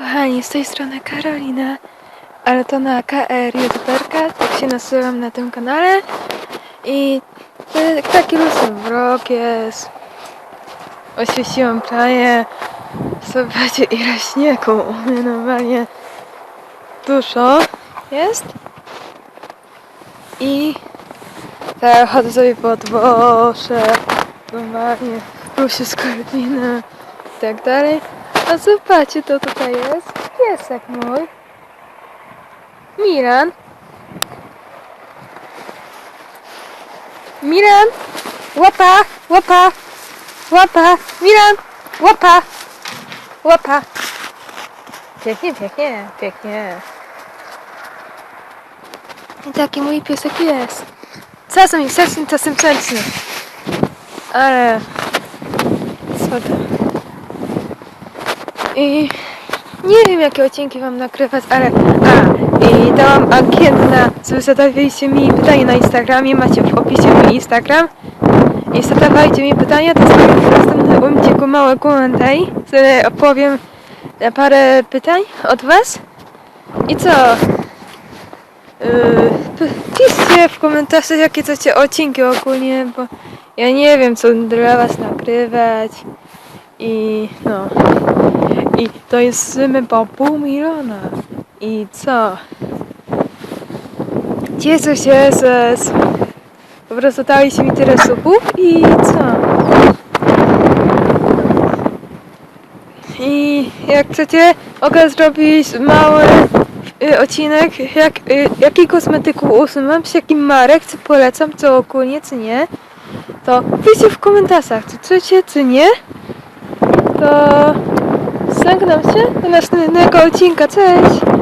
Kochani, z tej strony Karolina, ale to na KR YouTuberka, tak się nazywam na tym kanale. I taki luźny vlog jest. Oświeciłam plaję. Zobaczcie ile śniegu. Normalnie dużo jest. I teraz chodzę sobie po dworze. Normalnie plusie z i tak dalej. A zobaczcie, to tutaj jest piesek mój. Miran. Miran! Łapa! Łapa! Łapa! Miran! Łapa! Łapa! Pięknie, pięknie, pięknie. I taki mój piesek jest. Czasem grzeczny, czasem grzeczny. Ale... To? I nie wiem jakie odcinki wam nakrywać, ale a i dałam ankietę na żeby zadawaliście mi pytanie na Instagramie, macie w opisie mój Instagram. I zadawajcie mi pytania, to w następnym odcinku mały komentarz, sobie opowiem parę pytań od was. I co? Yy, piszcie w komentarzach jakie chcecie odcinki ogólnie, bo ja nie wiem co dla was nagrywać i no i to jest sumy po pół miliona. I co? Cieszę się, s- po prostu daliście mi tyle subów i co? I jak chcecie, mogę zrobić mały y, odcinek, jak, y, jaki kosmetyków usuwam, z jakim marek, co polecam, co ogólnie, czy nie. To piszcie w komentarzach, czy chcecie, czy nie. To Żegnam się do następnego odcinka. Cześć!